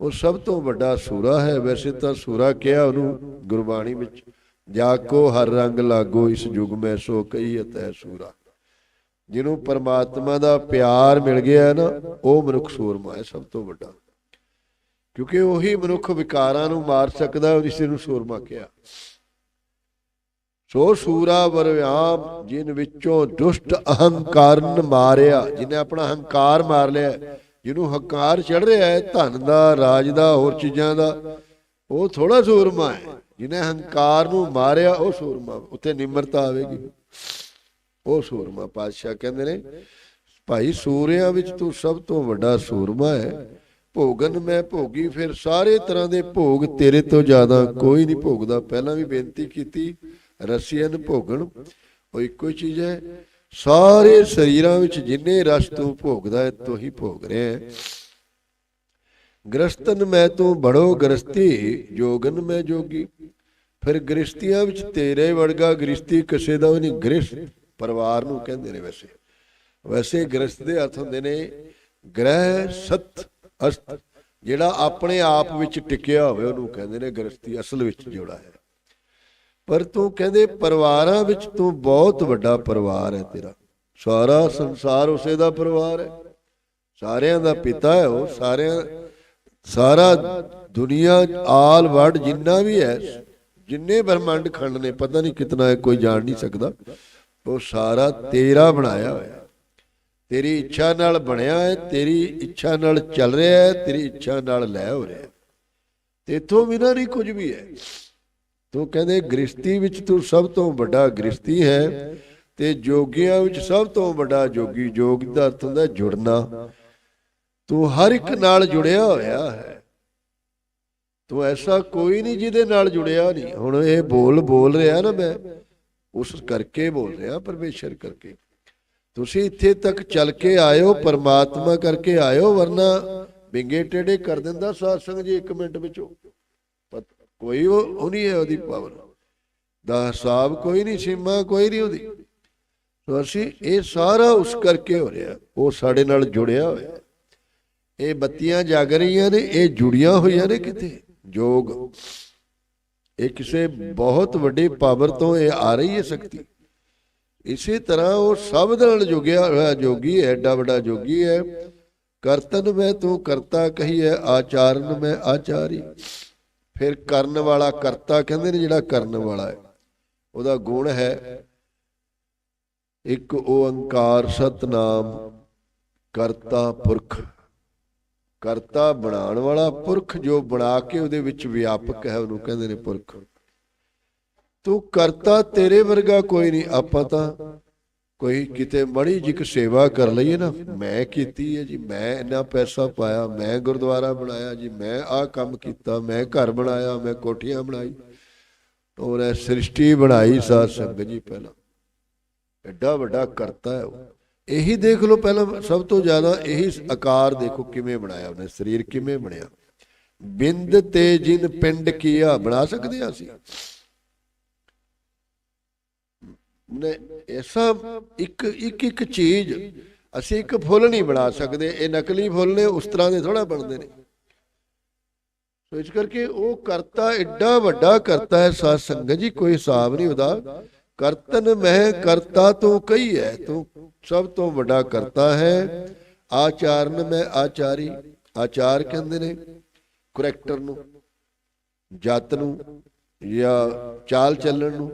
ਉਹ ਸਭ ਤੋਂ ਵੱਡਾ ਸੂਰਾ ਹੈ। ਵੈਸੇ ਤਾਂ ਸੂਰਾ ਕਿਹਾ ਉਹਨੂੰ ਗੁਰਬਾਣੀ ਵਿੱਚ, ਜਾ ਕੋ ਹਰ ਰੰਗ ਲਾਗੋ ਇਸ ਯੁਗ ਮੈਂ ਸੋ ਕਹੀ ਅਤੈ ਸੂਰਾ। ਜਿਹਨੂੰ ਪਰਮਾਤਮਾ ਦਾ ਪਿਆਰ ਮਿਲ ਗਿਆ ਨਾ, ਉਹ ਮਨੁੱਖ ਸੂਰਮਾ ਹੈ, ਸਭ ਤੋਂ ਵੱਡਾ। ਕਿਉਂਕਿ ਉਹੀ ਮਨੁੱਖ ਵਿਕਾਰਾਂ ਨੂੰ ਮਾਰ ਸਕਦਾ, ਉਹ ਨੂੰ ਸੂਰਮਾ ਕਿਹਾ। ਸੋ ਸੂਰਾ ਵਰਵਿਆਮ, ਜਿਨ ਵਿੱਚੋਂ ਦੁਸ਼ਟ ਅਹੰਕਾਰਨ ਮਾਰਿਆ ਜਿਹਨੇ ਆਪਣਾ ਹੰਕਾਰ ਮਾਰ ਲਿਆ ਜਿਹਨੂੰ ਹੰਕਾਰ ਚੜ ਰਿਹਾ ਹੈ, ਧਨ ਦਾ, ਰਾਜ ਦਾ, ਹੋਰ ਚੀਜ਼ਾਂ ਦਾ, ਉਹ ਥੋੜਾ ਸੂਰਮਾ ਹੈ। ਜਿਹਨੇ ਹੰਕਾਰ ਨੂੰ ਮਾਰਿਆ, ਉਹ ਸੂਰਮਾ, ਉੱਥੇ ਨਿਮਰਤਾ ਆਵੇਗੀ। ਉਹ ਸੂਰਮਾ ਪਾਤਸ਼ਾਹ ਕਹਿੰਦੇ ਨੇ, ਭਾਈ ਸੂਰਿਆਂ ਵਿੱਚ ਤੂੰ ਸਭ ਤੋਂ ਵੱਡਾ ਸੂਰਮਾ ਹੈ। ਭੋਗਨ ਮੈਂ ਭੋਗੀ, ਫਿਰ ਸਾਰੇ ਤਰ੍ਹਾਂ ਦੇ ਭੋਗ ਤੇਰੇ ਤੋਂ ਜ਼ਿਆਦਾ ਕੋਈ ਨਹੀਂ ਭੋਗਦਾ। ਪਹਿਲਾਂ ਵੀ ਬੇਨਤੀ ਕੀਤੀ ਰਸੀਅਨ ਭੋਗਣ, ਉਹ ਇੱਕੋ ਚੀਜ਼ ਹੈ। ਸਾਰੇ ਸਰੀਰਾਂ ਵਿੱਚ ਜਿੰਨੇ ਰਸ ਤੂੰ ਭੋਗਦਾ ਹੈ, ਤੂੰ ਹੀ ਭੋਗ ਰਿਹਾ ਹੈ। ਗ੍ਰਸਤਨ ਮੈਂ ਤੂੰ ਬੜੋ ਗ੍ਰਸਤੀ ਜੋਗਨ ਮੈਂ ਜੋਗੀ। ਫਿਰ ਗ੍ਰਸਤੀਆਂ ਵਿੱਚ ਤੇਰੇ ਵਰਗਾ ਗ੍ਰਸਤੀ ਕਿਸੇ ਦਾ ਵੀ ਨਹੀਂ। ਗ੍ਰਸਤ ਪਰਿਵਾਰ ਨੂੰ ਕਹਿੰਦੇ ਨੇ ਵੈਸੇ। ਵੈਸੇ ਗ੍ਰਸਤ ਦੇ ਅਰਥ ਹੁੰਦੇ ਨੇ ਗ੍ਰਹਿ ਸਤ ਅਸਤ। ਜਿਹੜਾ ਆਪਣੇ ਆਪ ਵਿੱਚ ਟਿਕਿਆ ਹੋਵੇ, ਉਹਨੂੰ ਕਹਿੰਦੇ ਨੇ ਗ੍ਰਸਤੀ ਅਸਲ ਵਿੱਚ ਜੋੜਾ ਹੈ। ਪਰ ਤੂੰ ਕਹਿੰਦੇ ਪਰਿਵਾਰਾਂ ਵਿੱਚ ਤੂੰ ਬਹੁਤ ਵੱਡਾ ਪਰਿਵਾਰ ਹੈ ਤੇਰਾ। ਸਾਰਾ ਸੰਸਾਰ ਉਸੇ ਦਾ ਪਰਿਵਾਰ ਹੈ। ਸਾਰਿਆਂ ਦਾ ਪਿਤਾ ਹੈ ਉਹ, ਸਾਰਿਆਂ ਸਾਰਾ ਦੁਨੀਆ ਆਲ ਵਰਡ ਜਿੰਨਾ ਵੀ ਹੈ, ਜਿੰਨੇ ਬ੍ਰਹਮੰਡ ਖੰਡ ਨੇ, ਪਤਾ ਨਹੀਂ ਕਿਤਨਾ ਹੈ, ਕੋਈ ਜਾਣ ਨਹੀਂ ਸਕਦਾ। ਉਹ ਸਾਰਾ ਤੇਰਾ ਬਣਾਇਆ ਹੋਇਆ ਤੇਰੀ ਇੱਛਾ ਨਾਲ ਬਣਿਆ ਹੈ, ਤੇਰੀ ਇੱਛਾ ਨਾਲ ਚੱਲ ਰਿਹਾ ਹੈ, ਤੇਰੀ ਇੱਛਾ ਨਾਲ ਲੈ ਹੋ ਰਿਹਾ ਹੈ। ਤੇਥੋਂ ਬਿਨਾਂ ਨਹੀਂ ਕੁਝ ਵੀ ਹੈ। ਤੂੰ ਕਹਿੰਦੇ ਗ੍ਰਸਤੀ ਵਿੱਚ ਤੂੰ ਸਭ ਤੋਂ ਵੱਡਾ ਗ੍ਰਸਤੀ ਹੈ ਤੇ ਜੋਗੀਆਂ ਵਿੱਚ ਸਭ ਤੋਂ ਵੱਡਾ ਜੋਗੀ, ਜੋਗ ਦਾ ਅਰਥ ਹੁੰਦਾ ਜੁੜਨਾ। ਤੂੰ ਹਰ ਇੱਕ ਨਾਲ ਜੁੜਿਆ ਹੋਇਆ ਹੈ। ਤੂੰ ਐਸਾ ਕੋਈ ਨਹੀਂ ਜਿਹਦੇ ਨਾਲ ਜੁੜਿਆ ਨਹੀਂ। ਹੁਣ ਇਹ ਬੋਲ ਬੋਲ ਰਿਹਾ ਨਾ ਮੈਂ, ਉਸ ਕਰਕੇ ਬੋਲ ਰਿਹਾ, ਪਰਮੇਸ਼ਰ ਕਰਕੇ। ਤੁਸੀਂ ਇੱਥੇ ਤੱਕ ਚੱਲ ਕੇ ਆਇਓ, ਪਰਮਾਤਮਾ ਕਰਕੇ ਆਇਓ, ਵਰਨਾ ਬਿੰਗੇ ਟੇੜੇ ਕਰ ਦਿੰਦਾ ਸਾਧ ਸੰਗਤ ਜੀ 1 ਮਿੰਟ ਵਿੱਚ। ਪਤ- ਕੋਈ ਉਹ ਉਹ ਨਹੀਂ ਹੈ ਉਹਦੀ ਪਾਵਰ ਦਾ ਹਿਸਾਬ ਕੋਈ ਨਹੀਂ, ਸੀਮਾ ਕੋਈ ਨਹੀਂ ਉਹਦੀ। ਸੋ ਅਸੀਂ ਇਹ ਸਾਰਾ ਉਸ ਕਰਕੇ ਹੋ ਰਿਹਾ, ਉਹ ਸਾਡੇ ਨਾਲ ਜੁੜਿਆ ਹੋਇਆ। ਇਹ ਬੱਤੀਆਂ ਜਗ ਰਹੀਆਂ ਨੇ, ਇਹ ਜੁੜੀਆਂ ਹੋਈਆਂ ਨੇ ਕਿਤੇ। ਜੋਗ। ਇਹ ਕਿਸੇ ਬਹੁਤ ਵੱਡੇ ਪਾਵਰ ਤੋਂ ਇਹ ਆ ਰਹੀ ਹੈ ਸ਼ਕਤੀ। ਇਸੇ ਤਰ੍ਹਾਂ ਉਹ ਸਭ ਨਾਲ ਜੁਗਿਆ ਹੋਇਆ ਜੋਗੀ ਹੈ, ਐਡਾ ਵੱਡਾ ਜੋਗੀ ਹੈ। ਕਰਤਨ ਮੈਂ ਤੂੰ ਕਰਤਾ ਕਹੀਏ ਆਚਾਰਨ ਮੈਂ ਆਚਾਰੀ। ਫਿਰ ਕਰਨ ਵਾਲਾ ਕਰਤਾ ਕਹਿੰਦੇ ਨੇ ਜਿਹੜਾ ਕਰਨ ਵਾਲਾ ਹੈ। ਉਹਦਾ ਗੁਣ ਹੈ, ਇੱਕ ਓੰਕਾਰ ਸਤਨਾਮ, ਕਰਤਾ ਪੁਰਖ। ਕਰਤਾ ਬਣਾਉਣ ਵਾਲਾ ਪੁਰਖ ਜੋ ਬਣਾ ਕੇ ਉਹਦੇ ਵਿੱਚ ਵਿਆਪਕ ਹੈ, ਉਹਨੂੰ ਕਹਿੰਦੇ ਨੇ ਪੁਰਖ। ਤੂੰ ਕਰਤਾ ਤੇਰੇ ਵਰਗਾ ਕੋਈ ਨਹੀਂ, ਆਪਾਂ ਤਾਂ ਕੋਈ ਕਿਤੇ ਮੜੀ ਜਿਕ ਸੇਵਾ ਕਰ ਲਈਏ ਨਾ, ਮੈਂ ਕੀਤੀ ਹੈ ਜੀ, ਮੈਂ ਇੰਨਾ ਪੈਸਾ ਪਾਇਆ, ਮੈਂ ਗੁਰਦੁਆਰਾ ਬਣਾਇਆ ਜੀ, ਮੈਂ ਆਹ ਕੰਮ ਕੀਤਾ, ਮੈਂ ਘਰ ਬਣਾਇਆ, ਮੈਂ ਕੋਠੀਆਂ ਬਣਾਈ, ਔਰ ਇਹ ਸ੍ਰਿਸ਼ਟੀ ਬਣਾਈ ਸਾਧ ਸੰਗਤ ਜੀ ਪਹਿਲਾਂ। ਐਡਾ ਵੱਡਾ ਕਰਤਾ ਹੈ ਉਹ। ਇਹੀ ਦੇਖ ਲਓ ਪਹਿਲਾਂ, ਸਭ ਤੋਂ ਜ਼ਿਆਦਾ ਇਹੀ ਆਕਾਰ ਦੇਖੋ ਕਿਵੇਂ ਬਣਾਇਆ ਉਹਨੇ, ਸਰੀਰ ਕਿਵੇਂ ਬਣਿਆ। ਬਿੰਦ ਤੇ ਜਿਨ ਪਿੰਡ ਕੀਆ, ਬਣਾ ਸਕਦੇ ਹਾਂ ਅਸੀਂ? ਨੇ ਐਸਾ ਇੱਕ ਇੱਕ ਇੱਕ ਚੀਜ਼ ਅਸੀਂ ਇੱਕ ਫੁੱਲ ਨਹੀਂ ਬਣਾ ਸਕਦੇ, ਇਹ ਨਕਲੀ ਫੁੱਲ ਨੇ, ਉਸ ਤਰ੍ਹਾਂ ਦੇ ਥੋੜਾ ਬਣਦੇ ਨੇ। ਸੋ ਇਸ ਕਰਕੇ ਉਹ ਕਰਤਾ ਐਡਾ ਵੱਡਾ ਕਰਤਾ ਹੈ, ਸਾਧ ਸੰਗਤ ਜੀ, ਕੋਈ ਹਿਸਾਬ ਨਹੀਂ ਉਹਦਾ। ਕਰਤਨ ਮਹਿ ਕਰਤਾ ਤੂੰ ਕਈ ਹੈ ਤੂੰ ਸਭ ਤੋਂ ਵੱਡਾ ਕਰਤਾ ਹੈ। ਆਚਾਰਨ ਮੈਂ ਆਚਾਰੀ, ਆਚਾਰ ਕਹਿੰਦੇ ਨੇ ਕਰੈਕਟਰ ਨੂੰ, ਜਤ ਨੂੰ ਜਾਂ ਚਾਲ ਚੱਲਣ ਨੂੰ।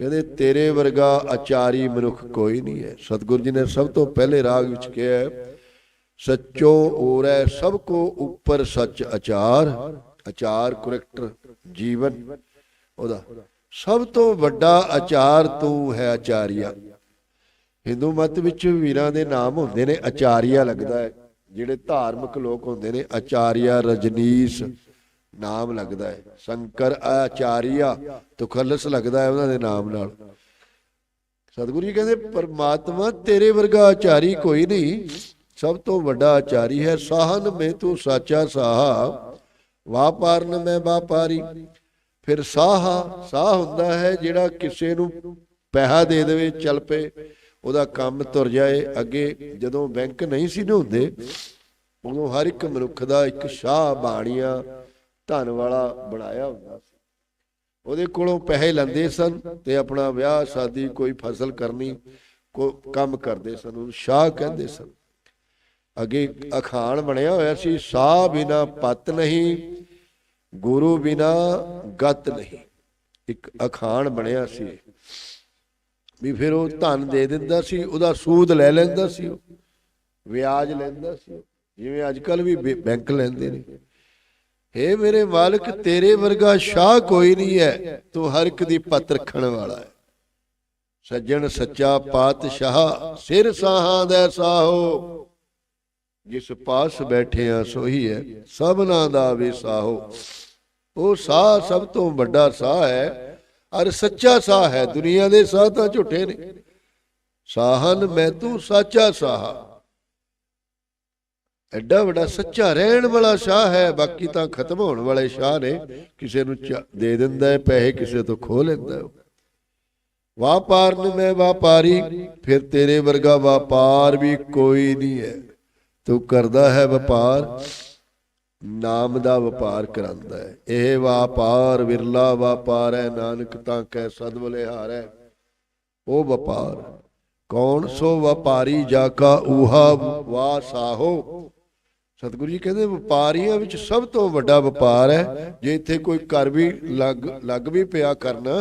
ਕਹਿੰਦੇ, ਤੇਰੇ ਵਰਗਾ ਆਚਾਰੀ ਮਨੁੱਖ ਕੋਈ ਨਹੀਂ ਹੈ। ਸਤਿਗੁਰੂ ਜੀ ਨੇ ਸਭ ਤੋਂ ਪਹਿਲੇ ਰਾਗ ਵਿੱਚ ਕਿਹਾ ਸੱਚੋ ਔਰੈ ਸਭ ਕੋ ਉੱਪਰ ਸੱਚ ਆਚਾਰ ਆਚਾਰ ਕਰੈਕਟਰ ਜੀਵਨ। ਉਹਦਾ, ਸਭ ਤੋਂ ਵੱਡਾ ਆਚਾਰ ਤੂੰ ਹੈ ਆਚਾਰੀਆ। ਹਿੰਦੂ ਮਤ ਵਿੱਚ ਵੀਰਾਂ ਦੇ ਨਾਮ ਹੁੰਦੇ ਨੇ ਆਚਾਰੀਆ ਲੱਗਦਾ ਹੈ, ਜਿਹੜੇ ਧਾਰਮਿਕ ਲੋਕ ਹੁੰਦੇ ਨੇ, ਆਚਾਰੀਆ ਰਜਨੀਸ਼ ਨਾਮ ਲੱਗਦਾ ਹੈ। ਸ਼ੰਕਰ ਆਚਾਰੀਆ ਤੁਖਲਸ ਲੱਗਦਾ ਹੈ ਉਹਨਾਂ ਦੇ ਨਾਮ ਨਾਲ। ਸਤਿਗੁਰੂ ਜੀ ਕਹਿੰਦੇ, ਪਰਮਾਤਮਾ ਤੇਰੇ ਵਰਗਾ ਆਚਾਰੀ ਕੋਈ ਨਹੀਂ। ਸਭ ਤੋਂ ਵੱਡਾ ਆਚਾਰੀ ਹੈ। ਸਾਹਨ ਮੈਂ ਤੂੰ ਸਾਚਾ ਸਾਹਾ। ਵਾਪਾਰਨ ਮੈਂ ਵਾਪਾਰੀ ਫਿਰ ਸਾਹ ਸਾਹ ਹੁੰਦਾ ਹੈ ਜਿਹੜਾ ਕਿਸੇ ਨੂੰ ਪੈਸਾ ਦੇ ਦੇਵੇ, ਚੱਲ ਪਏ। ਉਹਦਾ ਕੰਮ ਤੁਰ ਜਾਏ। ਅੱਗੇ ਜਦੋਂ ਬੈਂਕ ਨਹੀਂ ਸੀ ਨਾ ਹੁੰਦੇ, ਉਦੋਂ ਹਰ ਇੱਕ ਮਨੁੱਖ ਦਾ ਇੱਕ ਸ਼ਾਹ ਬਾਣੀਆਂ ਧਨ ਵਾਲਾ ਬਣਾਇਆ ਹੁੰਦਾ ਸੀ। ਉਹਦੇ ਕੋਲੋਂ ਪੈਸੇ ਲੈਂਦੇ ਸਨ ਤੇ ਆਪਣਾ ਵਿਆਹ, ਸ਼ਾਦੀ ਕੋਈ ਫਸਲ ਕਰਨੀ, ਕੋ ਕੰਮ ਕਰਦੇ ਸਨ। ਉਹਨੂੰ ਸ਼ਾਹ ਕਹਿੰਦੇ ਸਨ। ਅੱਗੇ ਅਖਾਣ ਬਣਿਆ ਹੋਇਆ ਸੀ, ਸਾਹ ਬਿਨਾ ਪਤ ਨਹੀਂ, ਗੁਰੂ ਬਿਨਾ ਗਤ ਨਹੀਂ। ਇੱਕ ਅਖਾਣ ਬਣਿਆ ਸੀ। ਵੀ ਫਿਰ ਉਹ ਧਨ ਦੇ ਦਿੰਦਾ ਸੀ, ਉਹਦਾ ਸੂਦ ਲੈ ਲੈਂਦਾ ਸੀ ਉਹ, ਵਿਆਜ ਲੈਂਦਾ ਸੀ ਜਿਵੇਂ ਅੱਜ ਕੱਲ ਵੀ ਬੈ- ਬੈਂਕ ਲੈਂਦੇ ਨੇ। ਏ ਮੇਰੇ ਮਾਲਕ, ਤੇਰੇ ਵਰਗਾ ਸ਼ਾਹ ਕੋਈ ਨਹੀਂ ਹੈ। ਤੂੰ ਹਰ ਇੱਕ ਦੀ ਪਤ ਰੱਖਣ ਵਾਲਾ ਹੈ। ਸੱਜਣ ਸੱਚਾ ਪਾਤਸ਼ਾਹ, ਸਿਰ ਸਾਹਾਂ ਦਾ ਸਾਹੋ। ਜਿਸ ਪਾਸ ਬੈਠਿਆ ਸੋਹੀ ਹੈ, ਸਭਨਾ ਦਾ ਵੀ ਸਾਹੋ। ਉਹ ਸਾਹ ਸਭ ਤੋਂ ਵੱਡਾ ਸਾਹ ਹੈ, ਅਰ ਸੱਚਾ ਸਾਹ ਹੈ। ਦੁਨੀਆ ਦੇ ਸਾਹ ਤਾਂ ਝੂਠੇ ਨੇ। ਸਾਹਨ ਮੈਂ ਤੂੰ ਸੱਚਾ ਸਾਹ। ਐਡਾ ਵੱਡਾ ਸੱਚਾ ਰਹਿਣ ਵਾਲਾ ਸ਼ਾਹ ਹੈ, ਬਾਕੀ ਤਾਂ ਖਤਮ ਹੋਣ ਵਾਲੇ ਸ਼ਾਹ ਨੇ ਕਿਸੇ ਨੂੰ ਦੇ ਦਿੰਦਾ ਹੈ, ਪੈਸੇ ਕਿਸੇ ਤੋਂ ਖੋਹ ਲੈਂਦਾ ਹੈ। ਵਾਪਾਰ ਨੂੰ ਮੈਂ ਵਪਾਰੀ, ਫਿਰ ਤੇਰੇ ਵਰਗਾ ਵਪਾਰ ਵੀ ਕੋਈ ਨਹੀਂ ਹੈ। ਤੂੰ ਕਰਦਾ ਹੈ ਵਪਾਰ, ਨਾਮ ਦਾ ਵਪਾਰ ਕਰਾਂਦਾ ਹੈ। ਇਹ ਵਪਾਰ ਵਿਰਲਾ ਵਪਾਰ ਹੈ, ਨਾਨਕ ਤਾਂ ਕਹਿ ਸਦਵਲੇ ਹੈ। ਉਹ ਵਪਾਰ, ਕੌਣ ਸੋ ਵਪਾਰੀ ਜਾ ਕਾ ਊਹਾ ਵਾ ਸਾਹੋ ਸਤਿਗੁਰੂ ਜੀ ਕਹਿੰਦੇ ਵਪਾਰੀਆਂ ਵਿੱਚ ਸਭ ਤੋਂ ਵੱਡਾ ਵਪਾਰ ਹੈ, ਜੇ ਇੱਥੇ ਕੋਈ ਕਰ ਵੀ ਲੱਗ ਲੱਗ ਵੀ ਪਿਆ ਕਰਨਾ,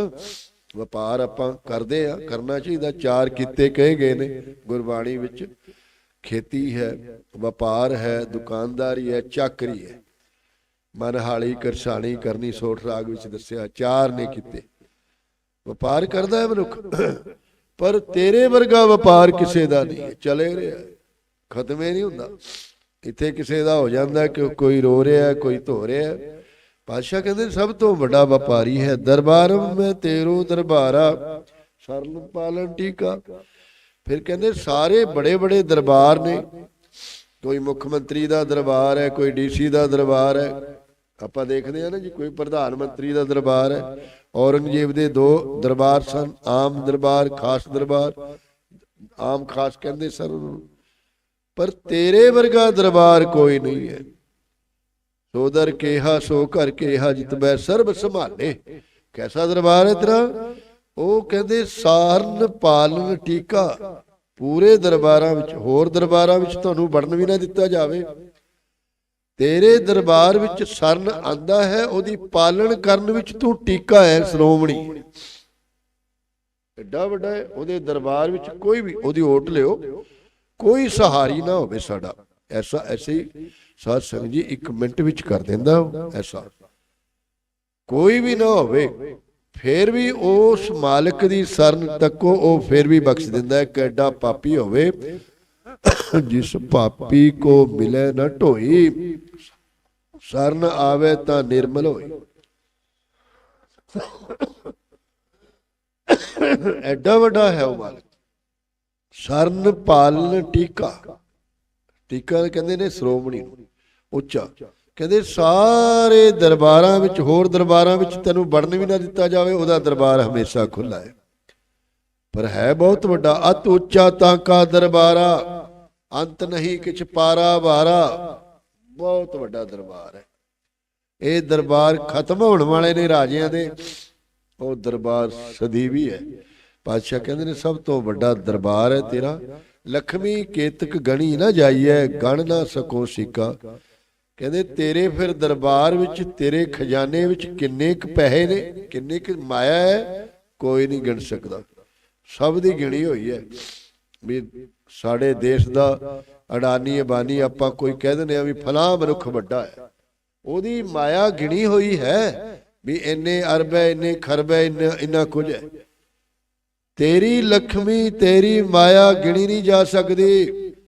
ਵਪਾਰ ਆਪਾਂ ਕਰਦੇ ਆ, ਕਰਨਾ ਚਾਹੀਦਾ, ਚਾਰ ਕੀਤੇ ਕਹੇ ਗਏ ਨੇ ਗੁਰਬਾਣੀ ਵਿੱਚ, ਖੇਤੀ ਹੈ, ਵਪਾਰ ਹੈ, ਦੁਕਾਨਦਾਰੀ ਹੈ, ਚਾਕਰੀ ਹੈ ਮਨਹਾਲੀ ਕਰਸਾਣੀ ਕਰਨੀ, ਸੋਠ ਰਾਗ ਵਿੱਚ ਦੱਸਿਆ, ਚਾਰ ਨੇ ਕੀਤੇ ਵਪਾਰ ਕਰਦਾ ਹੈ ਮਨੁੱਖ, ਪਰ ਤੇਰੇ ਵਰਗਾ ਵਪਾਰ ਕਿਸੇ ਦਾ ਨਹੀਂ ਚਲੇ ਰਿਹਾ ਹੈ। ਖਤਮ ਨਹੀਂ ਹੁੰਦਾ ਇੱਥੇ ਕਿਸੇ ਦਾ ਹੋ ਜਾਂਦਾ, ਕਿ ਕੋਈ ਰੋ ਰਿਹਾ, ਕੋਈ ਧੋ ਰਿਹਾ। ਪਾਤਸ਼ਾਹ ਕਹਿੰਦੇ, ਸਭ ਤੋਂ ਵੱਡਾ ਵਪਾਰੀ ਹੈ ਦਰਬਾਰ, ਮੈਂ ਤੇਰੋ ਦਰਬਾਰਾ ਸਰਲ ਪਾਲਨ ਟੀਕਾ। ਫਿਰ ਕਹਿੰਦੇ, ਸਾਰੇ ਬੜੇ ਬੜੇ ਦਰਬਾਰ ਨੇ। ਕੋਈ ਮੁੱਖ ਮੰਤਰੀ ਦਾ ਦਰਬਾਰ ਹੈ, ਕੋਈ ਡੀਸੀ ਦਾ ਦਰਬਾਰ ਹੈ। ਆਪਾਂ ਦੇਖਦੇ ਆ ਨਾ ਜੀ, ਕੋਈ ਪ੍ਰਧਾਨ ਮੰਤਰੀ ਦਾ ਦਰਬਾਰ ਹੈ। ਔਰੰਗਜ਼ੇਬ ਦੇ ਦੋ ਦਰਬਾਰ ਸਨ, ਆਮ ਦਰਬਾਰ, ਖਾਸ ਦਰਬਾਰ। ਆਮ ਖਾਸ ਕਹਿੰਦੇ ਸਨ ਉਹਨੂੰ। ਪਰ ਤੇਰੇ ਵਰਗਾ ਦਰਬਾਰ ਕੋਈ ਨਹੀਂ ਹੈ। ਸੋਦਰ ਕੇਹਾ, ਸੋ ਘਰ ਕੇਹਾ ਜਿਤਬੈ ਸਰਬ ਸੰਭਾਲੇ। ਕੈਸਾ ਦਰਬਾਰ ਹੈ ਤੇਰਾ? ਉਹ ਕਹਿੰਦੇ, ਸਾਰਨ ਪਾਲਨ ਟੀਕਾ ਪੂਰੇ ਦਰਬਾਰਾਂ ਵਿੱਚ, ਹੋਰ ਦਰਬਾਰਾਂ ਵਿੱਚ ਤੁਹਾਨੂੰ ਵੜਨ ਵੀ ਨਾ ਦਿੱਤਾ ਜਾਵੇ। ਤੇਰੇ ਦਰਬਾਰ ਵਿੱਚ ਸਰਨ ਆਂਦਾ ਹੈ, ਉਹਦੀ ਪਾਲਣ ਕਰਨ ਵਿੱਚ ਤੂੰ ਟੀਕਾ ਹੈ, ਸ਼੍ਰੋਮਣੀ। ਐਡਾ ਵੱਡਾ ਹੈ, ਉਹਦੇ ਦਰਬਾਰ ਵਿੱਚ ਕੋਈ ਵੀ, ਉਹਦੀ ਓਟ ਲਿਓ। ਕੋਈ ਸਹਾਰੀ ਨਾ ਹੋਵੇ ਸਾਡਾ। ਐਸਾ, ਐਸੇ ਹੀ ਸਾਧ ਸੰਗਤ ਜੀ ਇੱਕ ਮਿੰਟ ਵਿੱਚ ਕਰ ਦਿੰਦਾ ਐਸਾ। ਕੋਈ ਵੀ ਨਾ ਹੋਵੇ, ਫਿਰ ਵੀ ਉਸ ਮਾਲਕ ਦੀ ਸਰਨ ਤੱਕੋ ਉਹ ਫਿਰ ਵੀ ਬਖਸ਼ ਦਿੰਦਾ ਹੈ। ਕਿੱਡਾ ਪਾਪੀ ਹੋਵੇ, ਜਿਸ ਪਾਪੀ ਕੋ ਮਿਲੇ ਨਾ ਢੋਈ, ਸਰਨ ਆਵੇ ਤਾਂ ਨਿਰਮਲ ਹੋਈ ਐਡਾ ਵੱਡਾ ਹੈ ਉਹ ਮਾਲਕ। ਸਰਨ ਪਾਲਨ ਟੀਕਾ। ਟੀਕਾ ਕਹਿੰਦੇ ਨੇ ਸ਼੍ਰੋਮਣੀ ਨੂੰ। ਉੱਚਾ। ਕਹਿੰਦੇ ਸਾਰੇ ਦਰਬਾਰਾਂ ਵਿੱਚ, ਹੋਰ ਦਰਬਾਰਾਂ ਵਿੱਚ ਤੈਨੂੰ ਵੜਨ ਵੀ ਨਾ ਦਿੱਤਾ ਜਾਵੇ, ਉਹਦਾ ਦਰਬਾਰ ਹਮੇਸ਼ਾ ਖੁੱਲਾ ਹੈ। ਪਰ ਹੈ ਬਹੁਤ ਵੱਡਾ, ਅਤ ਉੱਚਾ ਤਾਂ ਕਾ ਦਰਬਾਰਾ, ਅੰਤ ਨਹੀਂ ਕਿਛ ਪਾਰਾ ਵਾਰਾ। ਬਹੁਤ ਵੱਡਾ ਦਰਬਾਰ ਹੈ। ਇਹ ਦਰਬਾਰ ਖਤਮ ਹੋਣ ਵਾਲੇ ਨੇ ਰਾਜਿਆਂ ਦੇ। ਉਹ ਦਰਬਾਰ ਸਦੀਵੀ ਹੈ। ਪਾਤਸ਼ਾਹ ਕਹਿੰਦੇ ਨੇ, ਸਭ ਤੋਂ ਵੱਡਾ ਦਰਬਾਰ ਹੈ ਤੇਰਾ। ਲਖਮੀ ਕੇਤਕ ਗਣੀ ਨਾ ਜਾਈਐ, ਗਣ ਨਾ ਸਕੋ ਸਿੱਕਾ। ਕਹਿੰਦੇ, ਤੇਰੇ ਫਿਰ ਦਰਬਾਰ ਵਿੱਚ, ਤੇਰੇ ਖਜ਼ਾਨੇ ਵਿੱਚ ਕਿੰਨੇ ਕੁ ਪੈਸੇ ਨੇ? ਕਿੰਨੇ ਕੁ ਮਾਇਆ ਹੈ? ਕੋਈ ਨਹੀਂ ਗਿਣ ਸਕਦਾ। ਸਭ ਦੀ ਗਿਣੀ ਹੋਈ ਹੈ। ਵੀ ਸਾਡੇ ਦੇਸ਼ ਦਾ ਅਡਾਨੀ ਅਬਾਨੀ ਆਪਾਂ ਕੋਈ ਕਹਿ ਦਿੰਦੇ ਆ ਵੀ ਫਲਾਹ ਮਨੁੱਖ ਵੱਡਾ ਹੈ। ਉਹਦੀ ਮਾਇਆ ਗਿਣੀ ਹੋਈ ਹੈ ਵੀ ਇੰਨੇ ਅਰਬ ਹੈ, ਇੰਨੇ ਖਰਬ ਹੈ, ਇੰਨਾ ਇੰਨਾ ਕੁਝ ਹੈ। ਤੇਰੀ ਲక్ష్ਮੀ ਤੇਰੀ ਮਾਇਆ ਗਿਣੀ ਨਹੀਂ ਜਾ ਸਕਦੀ।